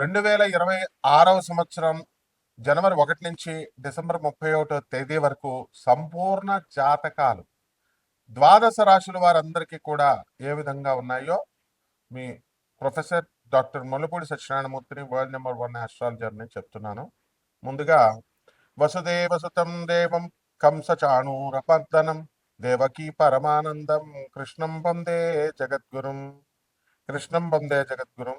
రెండు వేల ఇరవై ఆరవ సంవత్సరం జనవరి ఒకటి నుంచి డిసెంబర్ ముప్పై ఒకటో తేదీ వరకు సంపూర్ణ జాతకాలు. ద్వాదశ రాశుల వారందరికీ కూడా ఏ విధంగా ఉన్నాయో మీ ప్రొఫెసర్ డాక్టర్ ముల్లపూడి సత్యనారాయణమూర్తిని వరల్డ్ నెంబర్ వన్ ఆస్ట్రాలజర్ని చెప్తున్నాను. ముందుగా వసుదేవసుతం దేవం కంసచాణూరపర్దనం దేవకీ పరమానందం కృష్ణం వందే జగద్గురుం కృష్ణం వందే జగద్గురుం.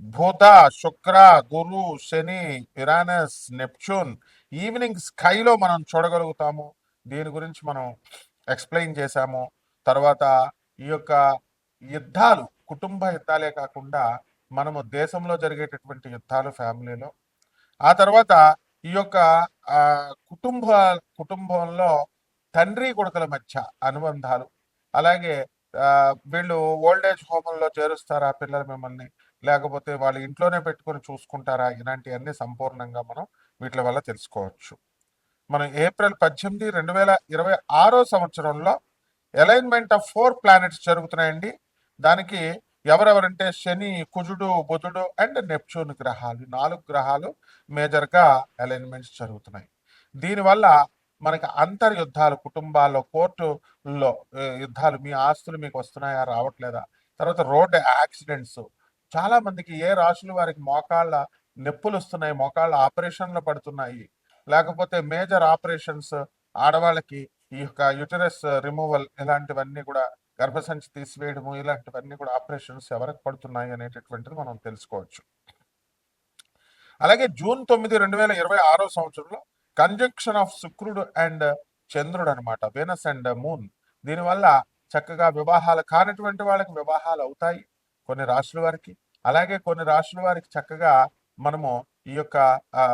భూత శుక్ర గురు శని ఇరానస్ నెప్చూన్ ఈవినింగ్ స్కైలో మనం చూడగలుగుతాము. దీని గురించి మనం ఎక్స్ప్లెయిన్ చేశాము. తర్వాత ఈ యొక్క యుద్ధాలు కుటుంబ యుద్ధాలే కాకుండా మనము దేశంలో జరిగేటటువంటి యుద్ధాలు ఫ్యామిలీలో. ఆ తర్వాత ఈ యొక్క కుటుంబ కుటుంబంలో తండ్రి కొడుకుల మధ్య అనుబంధాలు. అలాగే వీళ్ళు ఓల్డ్ ఏజ్ చేరుస్తారు చేరుస్తారా పిల్లలు మిమ్మల్ని. లేకపోతే వాళ్ళు ఇంట్లోనే పెట్టుకొని చూసుకుంటారా? ఇలాంటివన్నీ సంపూర్ణంగా మనం వీటి వల్ల తెలుసుకోవచ్చు. మనం ఏప్రిల్ పద్దెనిమిది రెండు వేల ఇరవై ఆరో సంవత్సరంలో అలైన్మెంట్ ఆఫ్ ఫోర్ ప్లానెట్స్ జరుగుతున్నాయండి. దానికి ఎవరెవరంటే శని కుజుడు బుధుడు అండ్ నెప్చూన్ గ్రహాలు నాలుగు గ్రహాలు మేజర్గా అలైన్మెంట్స్ జరుగుతున్నాయి. దీనివల్ల మనకి అంతర్ యుద్ధాలు కుటుంబాల్లో కోర్టుల్లో యుద్ధాలు మీ ఆస్తులు మీకు వస్తున్నాయా రావట్లేదా? తర్వాత రోడ్ యాక్సిడెంట్స్ చాలా మందికి ఏ రాశులు వారికి మోకాళ్ళ నొప్పులు వస్తున్నాయి మోకాళ్ళ ఆపరేషన్లు పడుతున్నాయి లేకపోతే మేజర్ ఆపరేషన్స్ ఆడవాళ్ళకి ఈ యొక్క యుటరస్ రిమూవల్ ఇలాంటివన్నీ కూడా గర్భసంచి తీసివేయడము ఇలాంటివన్నీ కూడా ఆపరేషన్స్ ఎవరికి పడుతున్నాయి అనేటటువంటిది మనం తెలుసుకోవచ్చు. అలాగే జూన్ తొమ్మిది రెండు వేల ఇరవై ఆరో సంవత్సరంలో కంజంక్షన్ ఆఫ్ శుక్రుడు అండ్ చంద్రుడు అనమాట వెనస్ అండ్ మూన్. దీనివల్ల చక్కగా వివాహాలు కానటువంటి వాళ్ళకి వివాహాలు అవుతాయి కొన్ని రాశుల వారికి అలాగే కొన్ని రాశుల వారికి చక్కగా మనము ఈ యొక్క ఆ,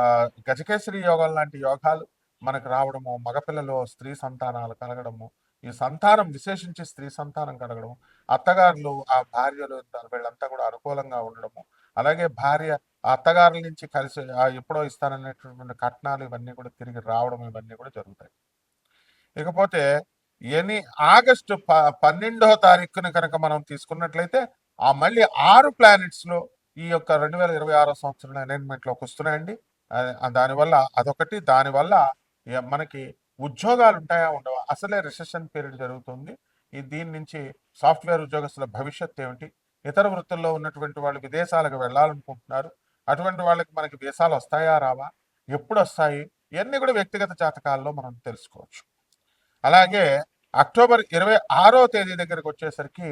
గజకేసరి లాంటి యోగాలు మనకు రావడము మగపిల్లలు స్త్రీ సంతానాలు కలగడము ఈ సంతానం విశేషించి స్త్రీ సంతానం కలగడం అత్తగారులు ఆ భార్యలు వీళ్ళంతా కూడా అనుకూలంగా ఉండడము అలాగే భార్య అత్తగారుల నుంచి కలిసి ఎప్పుడో ఇస్తాననేటటువంటి కట్నాలు ఇవన్నీ కూడా తిరిగి రావడం ఇవన్నీ కూడా జరుగుతాయి. ఇకపోతే ఎనీ ఆగస్టు ప పన్నెండవ తారీఖున కనుక మనం తీసుకున్నట్లయితే ఆ మళ్ళీ ఆరు ప్లానెట్స్లో ఈ యొక్క రెండు వేల ఇరవై ఆరో సంవత్సరం అలైన్మెంట్లోకి వస్తున్నాయండి దానివల్ల అదొకటి దానివల్ల మనకి ఉద్యోగాలు ఉంటాయా ఉండవా? అసలే రిసెషన్ పీరియడ్ జరుగుతుంది. ఈ దీని నుంచి సాఫ్ట్వేర్ ఉద్యోగస్తుల భవిష్యత్ ఏమిటి? ఇతర వృత్తుల్లో ఉన్నటువంటి వాళ్ళు విదేశాలకు వెళ్ళాలనుకుంటున్నారు. అటువంటి వాళ్ళకి మనకి వీసాలు వస్తాయా రావా? ఎప్పుడు వస్తాయి? ఇవన్నీ కూడా వ్యక్తిగత జాతకాల్లో మనం తెలుసుకోవచ్చు. అలాగే అక్టోబర్ ఇరవై ఆరో తేదీ దగ్గరకు వచ్చేసరికి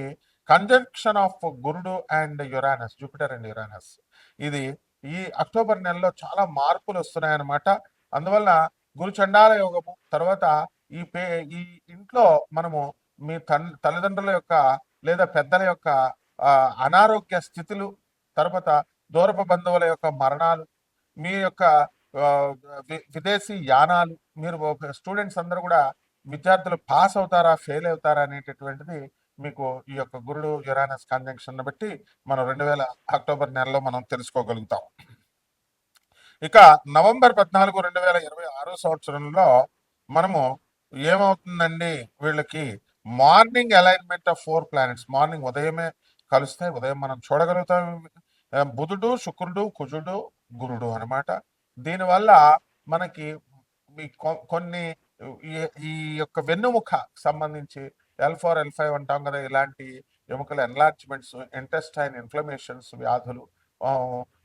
కంజంక్షన్ ఆఫ్ గురుడు and Uranus Jupiter and Uranus ఇది ఈ అక్టోబర్ నెలలో చాలా మార్పులు వస్తున్నాయన్నమాట. అందువల్ల గురు చండాల యోగము తర్వాత ఈ పే ఈ ఇంట్లో మనము మీ తన్ తల్లిదండ్రుల యొక్క లేదా పెద్దల యొక్క అనారోగ్య స్థితులు తర్వాత దూరపు బంధువుల యొక్క మరణాలు మీ యొక్క విదేశీ యానాలు మీరు స్టూడెంట్స్ అందరూ కూడా విద్యార్థులు పాస్ అవుతారా ఫెయిల్ అవుతారా అనేటటువంటిది మీకు ఈ యొక్క గురుడు యురానస్ కాంజంక్షన్ బట్టి మనం రెండు వేల అక్టోబర్ నెలలో మనం తెలుసుకోగలుగుతాం. ఇక నవంబర్ పద్నాలుగు రెండు వేల ఇరవై ఆరో సంవత్సరంలో మనము ఏమవుతుందండి? వీళ్ళకి morning alignment of four planets morning ఉదయమే కలుస్తాయి ఉదయం మనం చూడగలుగుతాం. బుధుడు శుక్రుడు కుజుడు గురుడు అన్నమాట. దీనివల్ల మనకి మీ కొ- కొన్ని ఈ- ఈ యొక్క వెన్నుముఖ సంబంధించి ఎల్ ఫోర్ ఎల్ ఫైవ్ అంటాం కదా ఇలాంటి ఎముకల ఎన్లార్జ్మెంట్స్ ఇంటెస్టైన్ ఇన్ఫ్లమేషన్స్ వ్యాధులు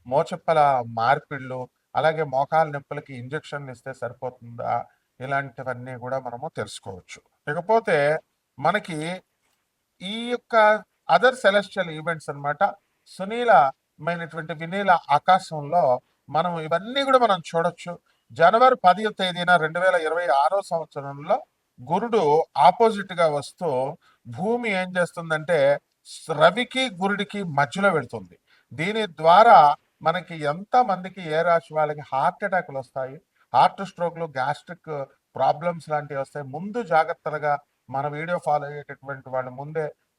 మోచెప్పల మార్పిళ్ళు అలాగే మోకాల నొప్పులకి ఇంజెక్షన్లు ఇస్తే సరిపోతుందా ఇలాంటివన్నీ కూడా మనము తెలుసుకోవచ్చు. ఇకపోతే మనకి ఈ యొక్క అదర్ సెలెస్టియల్ ఈవెంట్స్ అనమాట సునీలమైనటువంటి వినీల ఆకాశంలో మనం ఇవన్నీ కూడా మనం చూడొచ్చు. జనవరి పదివ తేదీన రెండు వేల ఇరవై ఆరో సంవత్సరంలో గురుడు ఆపోజిట్గా వస్తూ భూమి ఏం చేస్తుందంటే రవికి గురుడికి మధ్యలో వెళ్తుంది. దీని ద్వారా మనకి ఎంత మందికి ఏ రాశి వాళ్ళకి హార్ట్ అటాక్లు వస్తాయి? హార్ట్ స్ట్రోక్లు గ్యాస్ట్రిక్ ప్రాబ్లమ్స్ లాంటివి వస్తాయి. ముందు జాగ్రత్తలుగా మన వీడియో ఫాలో అయ్యేటటువంటి వాళ్ళు ముందే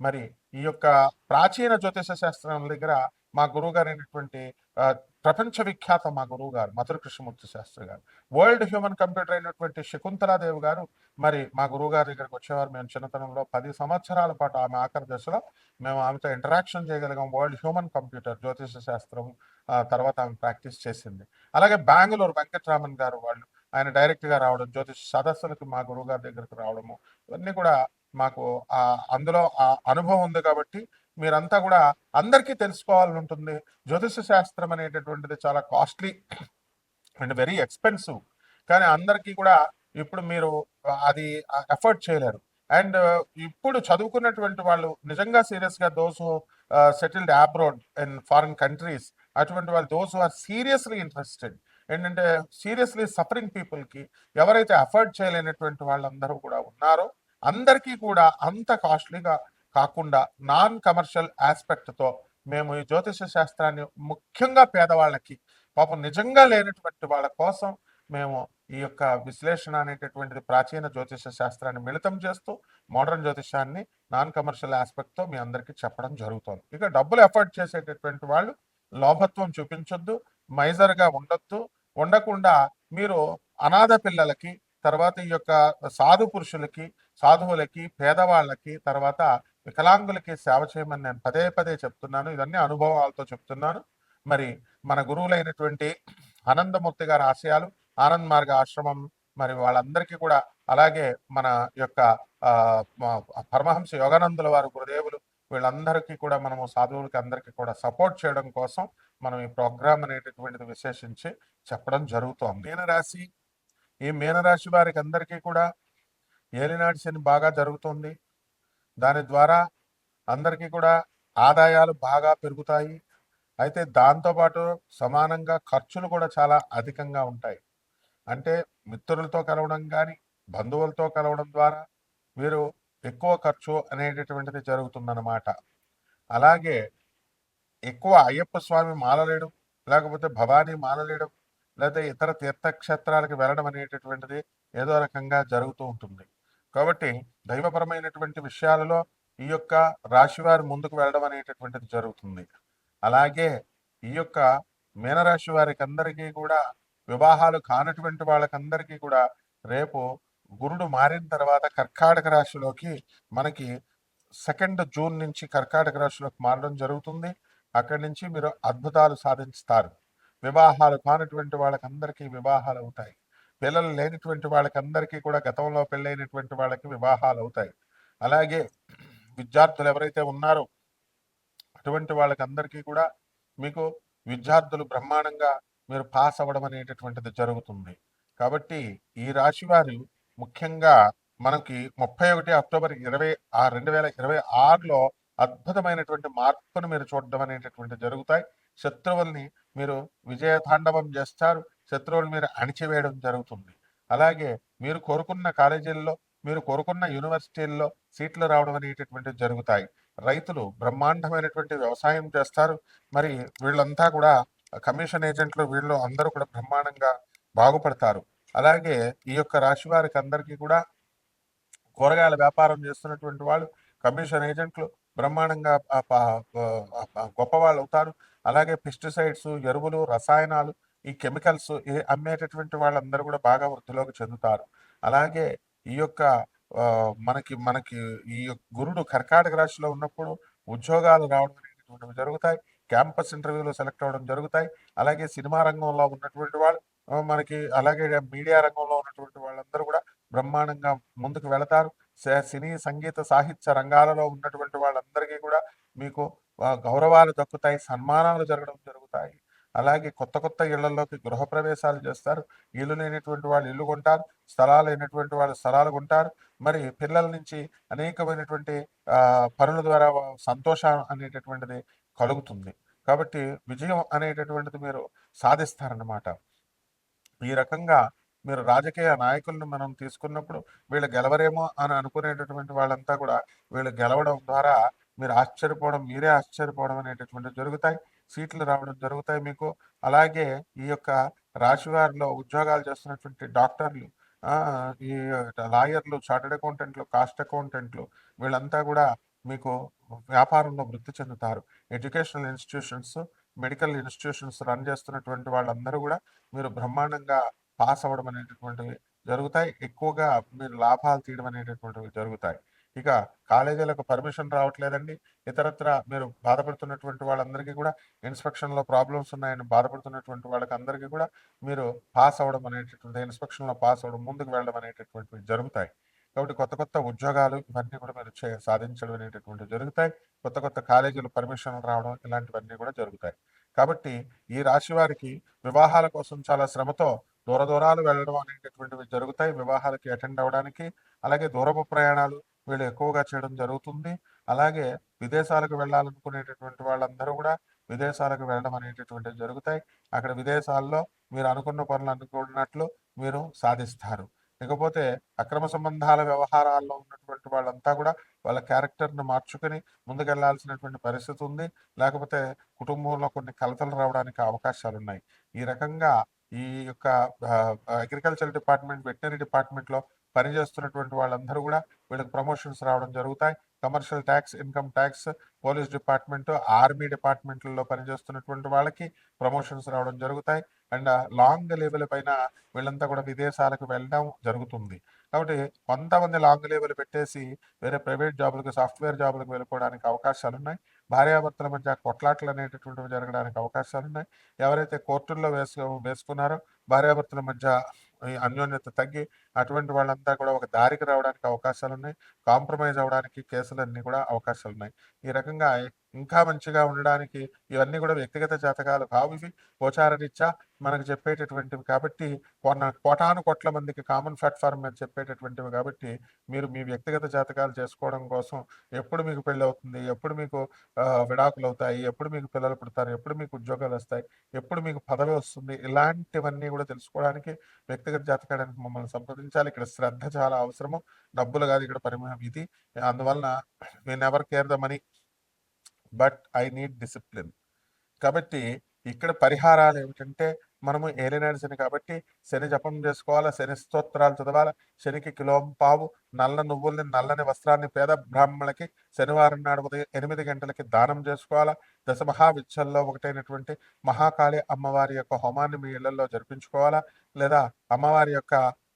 మరి ఈ యొక్క ప్రాచీన జ్యోతిష శాస్త్రం దగ్గర మా గురువు గారు అయినటువంటి ప్రపంచ విఖ్యాత మా గురువు గారు మధుర కృష్ణమూర్తి శాస్త్రి గారు. వరల్డ్ హ్యూమన్ కంప్యూటర్ అయినటువంటి శకుంతలాదేవి గారు మరి మా గురువు గారి దగ్గరకు వచ్చేవారు. మేము చిన్నతనంలో పది సంవత్సరాల పాటు ఆమె ఆఖరి దశలో మేము ఆమెతో ఇంటరాక్షన్ చేయగలిగాం. వరల్డ్ హ్యూమన్ కంప్యూటర్ జ్యోతిష శాస్త్రం ఆ, తర్వాత ఆమె ప్రాక్టీస్ చేసింది. అలాగే బెంగళూరు వెంకటరామన్ గారు వాళ్ళు ఆయన డైరెక్ట్గా రావడం జ్యోతిష సదస్సులకు మా గురువు గారి దగ్గరకు రావడము ఇవన్నీ కూడా మాకు ఆ అందులో ఆ అనుభవం ఉంది కాబట్టి మీరంతా కూడా అందరికీ తెలుసుకోవాలని ఉంటుంది జ్యోతిష శాస్త్రం అనేటటువంటిది చాలా కాస్ట్లీ అండ్ వెరీ ఎక్స్పెన్సివ్. కానీ అందరికీ కూడా ఇప్పుడు మీరు అది ఎఫర్ట్ చేయలేరు. అండ్ ఇప్పుడు చదువుకున్నటువంటి వాళ్ళు నిజంగా సీరియస్గా those settled abroad in foreign countries అటువంటి వాళ్ళు దోస్ ఆర్ సీరియస్లీ ఇంట్రెస్టెడ్ ఏంటంటే సీరియస్లీ సఫరింగ్ పీపుల్కి ఎవరైతే అఫర్డ్ చేయలేనటువంటి వాళ్ళందరూ కూడా ఉన్నారో అందరికీ కూడా అంత కాస్ట్లీగా కాకుండా నాన్ కమర్షియల్ ఆస్పెక్ట్తో మేము ఈ జ్యోతిష శాస్త్రాన్ని ముఖ్యంగా పేదవాళ్ళకి పాపం నిజంగా లేనటువంటి వాళ్ళ కోసం మేము ఈ యొక్క విశ్లేషణ అనేటటువంటిది ప్రాచీన జ్యోతిష శాస్త్రాన్ని మిళితం చేస్తూ మోడర్న్ జ్యోతిషాన్ని నాన్ కమర్షియల్ ఆస్పెక్ట్తో మీ అందరికీ చెప్పడం జరుగుతుంది. ఇక డబ్బులు ఎఫర్ట్ చేసేటటువంటి వాళ్ళు లోభత్వం చూపించొద్దు మైజర్గా ఉండొద్దు. ఉండకుండా మీరు అనాథ పిల్లలకి తర్వాత ఈ యొక్క సాధు పురుషులకి సాధువులకి పేదవాళ్ళకి తర్వాత వికలాంగులకి సేవ చేయమని నేను పదే పదే చెప్తున్నాను. ఇవన్నీ అనుభవాలతో చెప్తున్నాను. మరి మన గురువులైనటువంటి ఆనందమూర్తి గారి ఆశయాలు ఆనంద్ మార్గ ఆశ్రమం మరి వాళ్ళందరికీ కూడా అలాగే మన యొక్క ఆ, పరమహంస యోగానందుల వారు గురుదేవులు వీళ్ళందరికీ కూడా మనము సాధువులకి అందరికీ కూడా సపోర్ట్ చేయడం కోసం మనం ఈ ప్రోగ్రామ్ అనేటటువంటిది విశేషించి చెప్పడం జరుగుతోంది. మీనరాశి ఈ మీనరాశి వారికి అందరికీ కూడా ఏలినాటి శని బాగా జరుగుతుంది. దాని ద్వారా అందరికీ కూడా ఆదాయాలు బాగా పెరుగుతాయి. అయితే దాంతో పాటు సమానంగా ఖర్చులు కూడా చాలా అధికంగా ఉంటాయి. అంటే మిత్రులతో కలవడం కానీ బంధువులతో కలవడం ద్వారా మీరు ఎక్కువ ఖర్చు అనేటటువంటిది జరుగుతుందన్నమాట. అలాగే ఎక్కువ అయ్యప్ప స్వామి మాలలేయడం లేకపోతే భవానీ మాలలేయడం లేదా ఇతర తీర్థక్షేత్రాలకు వెళ్ళడం అనేటటువంటిది ఏదో రకంగా జరుగుతూ ఉంటుంది. కాబట్టి దైవపరమైనటువంటి విషయాలలో ఈ యొక్క రాశివారు ముందుకు వెళ్ళడం అనేటటువంటిది జరుగుతుంది. అలాగే ఈ యొక్క మీనరాశి వారికి అందరికీ కూడా వివాహాలు కానటువంటి వాళ్ళకందరికీ కూడా రేపు గురుడు మారిన తర్వాత కర్కాటక రాశిలోకి మనకి సెకండ్ జూన్ నుంచి కర్కాటక రాశిలోకి మారడం జరుగుతుంది. అక్కడి నుంచి మీరు అద్భుతాలు సాధిస్తారు. వివాహాలు కానటువంటి వాళ్ళకందరికీ వివాహాలు అవుతాయి. పిల్లలు లేనటువంటి వాళ్ళకందరికీ కూడా గతంలో పెళ్ళైనటువంటి వాళ్ళకి వివాహాలు అవుతాయి. అలాగే విద్యార్థులు ఎవరైతే ఉన్నారో అటువంటి వాళ్ళకందరికీ కూడా మీకు విద్యార్థులు బ్రహ్మాండంగా మీరు పాస్ అవ్వడం అనేటటువంటిది జరుగుతుంది. కాబట్టి ఈ రాశి వారు ముఖ్యంగా మనకి ముప్పై ఒకటి అక్టోబర్ ఇరవై ఆ రెండు వేల ఇరవై ఆరులో అద్భుతమైనటువంటి మార్పును మీరు చూడడం అనేటటువంటి జరుగుతాయి. శత్రువుల్ని మీరు విజయ తాండవం చేస్తారు శత్రువులు మీరు అణిచివేయడం జరుగుతుంది. అలాగే మీరు కోరుకున్న కాలేజీల్లో మీరు కోరుకున్న యూనివర్సిటీల్లో సీట్లు రావడం అనేటటువంటివి జరుగుతాయి. రైతులు బ్రహ్మాండమైనటువంటి వ్యవసాయం చేస్తారు. మరి వీళ్ళంతా కూడా కమిషన్ ఏజెంట్లు వీళ్ళు అందరూ కూడా బ్రహ్మాండంగా బాగుపడతారు. అలాగే ఈ యొక్క రాశి వారికి అందరికీ కూడా కూరగాయల వ్యాపారం చేస్తున్నటువంటి వాళ్ళు కమిషన్ ఏజెంట్లు బ్రహ్మాండంగా గొప్పవాళ్ళు అవుతారు. అలాగే పెస్టిసైడ్స్ ఎరువులు రసాయనాలు ఈ కెమికల్స్ అమ్మేటటువంటి వాళ్ళందరూ కూడా బాగా వృద్ధిలోకి చెందుతారు. అలాగే ఈ యొక్క మనకి మనకి ఈ యొక్క గురుడు కర్కాటక రాశిలో ఉన్నప్పుడు ఉద్యోగాలు రావడం అనేటువంటివి జరుగుతాయి. క్యాంపస్ ఇంటర్వ్యూలో సెలెక్ట్ అవ్వడం జరుగుతాయి. అలాగే సినిమా రంగంలో ఉన్నటువంటి వాళ్ళు మనకి అలాగే మీడియా రంగంలో ఉన్నటువంటి వాళ్ళందరూ కూడా బ్రహ్మాండంగా ముందుకు వెళతారు. సినీ సంగీత సాహిత్య రంగాలలో ఉన్నటువంటి వాళ్ళందరికీ కూడా మీకు గౌరవాలు దక్కుతాయి సన్మానాలు జరగడం జరుగుతాయి. అలాగే కొత్త కొత్త ఇళ్ళలోకి గృహప్రవేశాలు చేస్తారు. ఇల్లు లేనటువంటి వాళ్ళు ఇల్లు కొంటారు స్థలాలు లేనటువంటి వాళ్ళు స్థలాలు కొంటారు. మరి పిల్లల నుంచి అనేకమైనటువంటి పనుల ద్వారా సంతోషం అనేటటువంటిది కలుగుతుంది. కాబట్టి విజయం అనేటటువంటిది మీరు సాధిస్తారన్నమాట. ఈ రకంగా మీరు రాజకీయ నాయకులను మనం తీసుకున్నప్పుడు వీళ్ళు గెలవరేమో అని అనుకునేటటువంటి వాళ్ళంతా కూడా వీళ్ళు గెలవడం ద్వారా మీరు ఆశ్చర్యపోవడం మీరే ఆశ్చర్యపోవడం అనేటటువంటి జరుగుతాయి. సీట్లు రావడం జరుగుతాయి మీకు. అలాగే ఈ యొక్క రాశివారిలో ఉద్యోగాలు చేస్తున్నటువంటి డాక్టర్లు ఈ లాయర్లు చార్టెడ్ అకౌంటెంట్లు కాస్ట్ అకౌంటెంట్లు వీళ్ళంతా కూడా మీకు వ్యాపారంలో వృద్ధి చెందుతారు. Educational institutions medical institutions run చేస్తున్నటువంటి వాళ్ళందరూ కూడా మీరు బ్రహ్మాండంగా పాస్ అవ్వడం అనేటటువంటివి జరుగుతాయి. ఎక్కువగా మీరు లాభాలు తీయడం అనేటటువంటివి జరుగుతాయి. ఇక కాలేజీలకు పర్మిషన్ రావట్లేదండి. ఇతరత్ర మీరు బాధపడుతున్నటువంటి వాళ్ళందరికీ కూడా ఇన్స్పెక్షన్లో ప్రాబ్లమ్స్ ఉన్నాయని బాధపడుతున్నటువంటి వాళ్ళకి అందరికీ కూడా మీరు పాస్ అవ్వడం అనేటటువంటి ఇన్స్పెక్షన్లో పాస్ అవ్వడం ముందుకు వెళ్ళడం అనేటటువంటివి జరుగుతాయి. కాబట్టి కొత్త కొత్త ఉద్యోగాలు ఇవన్నీ కూడా మీరు చే సాధించడం అనేటటువంటివి జరుగుతాయి. కొత్త కొత్త కాలేజీలు పర్మిషన్లు రావడం ఇలాంటివన్నీ కూడా జరుగుతాయి. కాబట్టి ఈ రాశి వారికి వివాహాల కోసం చాలా శ్రమతో దూర దూరాలు వెళ్ళడం అనేటటువంటివి జరుగుతాయి. వివాహాలకి అటెండ్ అవ్వడానికి అలాగే దూరపు ప్రయాణాలు వీళ్ళు ఎక్కువగా చేయడం జరుగుతుంది. అలాగే విదేశాలకు వెళ్ళాలనుకునేటటువంటి వాళ్ళందరూ కూడా విదేశాలకు వెళ్ళడం అనేటటువంటివి జరుగుతాయి. అక్కడ విదేశాల్లో మీరు అనుకున్న పనులు అనుకున్నట్లు మీరు సాధిస్తారు. ఇకపోతే అక్రమ సంబంధాల వ్యవహారాల్లో ఉన్నటువంటి వాళ్ళంతా కూడా వాళ్ళ క్యారెక్టర్ను మార్చుకుని ముందుకెళ్ళాల్సినటువంటి పరిస్థితి ఉంది. లేకపోతే కుటుంబంలో కొన్ని కలతలు రావడానికి అవకాశాలు ఉన్నాయి ఈ రకంగా ఈ యొక్క అగ్రికల్చర్ డిపార్ట్మెంట్ వెటనరీ డిపార్ట్మెంట్లో పనిచేస్తున్నటువంటి వాళ్ళందరూ కూడా వీళ్ళకి ప్రమోషన్స్ రావడం జరుగుతాయి. Commercial tax income tax police department army డిపార్ట్మెంట్లలో పనిచేస్తున్నటువంటి వాళ్ళకి ప్రమోషన్స్ రావడం జరుగుతాయి. అండ్ లాంగ్ లెవెల్ పైన వీళ్ళంతా కూడా విదేశాలకు వెళ్ళడం జరుగుతుంది. కాబట్టి కొంతమంది లాంగ్ లెవెల్ పెట్టేసి వేరే ప్రైవేట్ జాబులకు సాఫ్ట్వేర్ జాబులకు వెళ్ళిపోవడానికి అవకాశాలు ఉన్నాయి భార్యాభర్తల మధ్య కొట్లాట్లు అనేటటువంటివి జరగడానికి అవకాశాలు ఉన్నాయి ఎవరైతే కోర్టుల్లో వేసు వేసుకున్నారో భార్యాభర్తల మధ్య అన్యోన్యత తగ్గి అటువంటి వాళ్ళంతా కూడా ఒక దారికి రావడానికి అవకాశాలు ఉన్నాయి కాంప్రమైజ్ అవడానికి కేసులన్నీ కూడా అవకాశాలు ఉన్నాయి ఈ రకంగా ఇంకా మంచిగా ఉండడానికి ఇవన్నీ కూడా వ్యక్తిగత జాతకాలు. కావు ఇవి గోచారరీత్యా మనకు చెప్పేటటువంటివి కాబట్టి కొన్న కోటాను కోట్ల మందికి కామన్ ప్లాట్ఫామ్ మీద చెప్పేటటువంటివి కాబట్టి మీరు మీ వ్యక్తిగత జాతకాలు చేసుకోవడం కోసం ఎప్పుడు మీకు పెళ్ళి అవుతుంది ఎప్పుడు మీకు విడాకులు అవుతాయి ఎప్పుడు మీకు పిల్లలు పుడతారు ఎప్పుడు మీకు ఉద్యోగాలు వస్తాయి ఎప్పుడు మీకు పదవి వస్తుంది ఇలాంటివన్నీ కూడా తెలుసుకోవడానికి వ్యక్తిగత జాతకానికి మమ్మల్ని సంప్రదించాలి. ఇక్కడ శ్రద్ధ చాలా అవసరము. డబ్బులు కాదు ఇక్కడ పరిమాణం ఇది. అందువలన we never care the money but I need discipline. కాబట్టి ఇక్కడ పరిహారాలు ఏమిటంటే మనము ఏలినాడు శని కాబట్టి శని జపం చేసుకోవాలా శని స్తోత్రాలు చదవాలా శనికి కిలోం పావు నల్ల నువ్వుల్ని నల్లని వస్త్రాన్ని పేద బ్రాహ్మణులకి శనివారం నాడు ఉదయం ఎనిమిది గంటలకి దానం చేసుకోవాలా. దశ మహావిచ్చల్లో ఒకటైనటువంటి మహాకాళి అమ్మవారి యొక్క హోమాన్ని మీ ఇళ్ళలో జరిపించుకోవాలా. లేదా అమ్మవారి యొక్క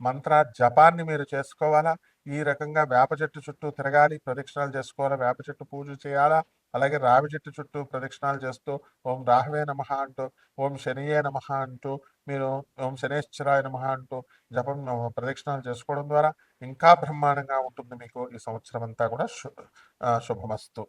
మంత్ర జపాన్ని మీరు చేసుకోవాలా. ఈ రకంగా వేప చెట్టు చుట్టూ తిరగాలి ప్రదక్షిణాలు చేసుకోవాలా వేప చెట్టు పూజ చేయాలా. అలాగే రావి చెట్టు చుట్టూ ప్రదక్షిణాలు చేస్తూ ఓం రాహవే నమ అంటూ ఓం శనియే నమ అంటూ మీరు ఓం శనేశ్వరాయ నమ అంటూ జపం ప్రదక్షిణాలు చేసుకోవడం ద్వారా ఇంకా బ్రహ్మాండంగా ఉంటుంది మీకు ఈ సంవత్సరం అంతా కూడా శుభమస్తు.